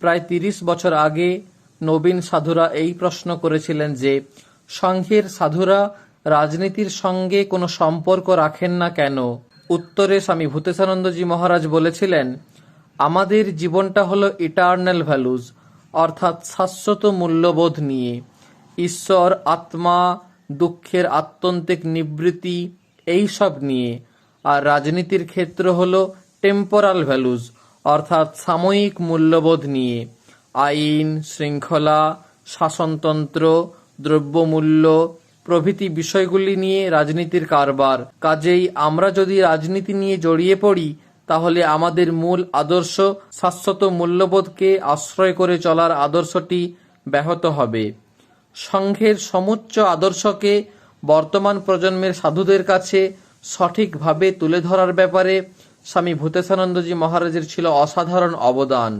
প্রায় তিরিশ বছর আগে নবীন সাধুরা এই প্রশ্ন করেছিলেন যে সংঘের সাধুরা রাজনীতির সঙ্গে কোনো সম্পর্ক রাখেন না কেন? উত্তরে স্বামী ভূতেশানন্দজি মহারাজ বলেছিলেন, আমাদের জীবনটা হলো ইটার্নাল ভ্যালুজ অর্থাৎ শাশ্বত মূল্যবোধ নিয়ে। ঈশ্বর, আত্মা, দুঃখের আত্যন্তিক নিবৃত্তি, এই সব নিয়ে। আর রাজনীতির ক্ষেত্র হলো টেম্পোরাল ভ্যালুজ অর্থাৎ সাময়িক মূল্যবোধ নিয়ে। আইন, শৃঙ্খলা, শাসনতন্ত্র, দ্রব্যমূল্য প্রভৃতি বিষয়গুলি নিয়ে রাজনীতির কারবার। কাজেই আমরা যদি রাজনীতি নিয়ে জড়িয়ে পড়ি, তাহলে আমাদের মূল আদর্শ শাশ্বত মূল্যবোধকে আশ্রয় করে চলার আদর্শটি ব্যাহত হবে। সংঘের সমুচ্চ আদর্শকে বর্তমান প্রজন্মের সাধুদের কাছে সঠিকভাবে তুলে ধরার ব্যাপারে স্বামী ভূতেশানন্দজি মহারাজের ছিল অসাধারণ অবদান।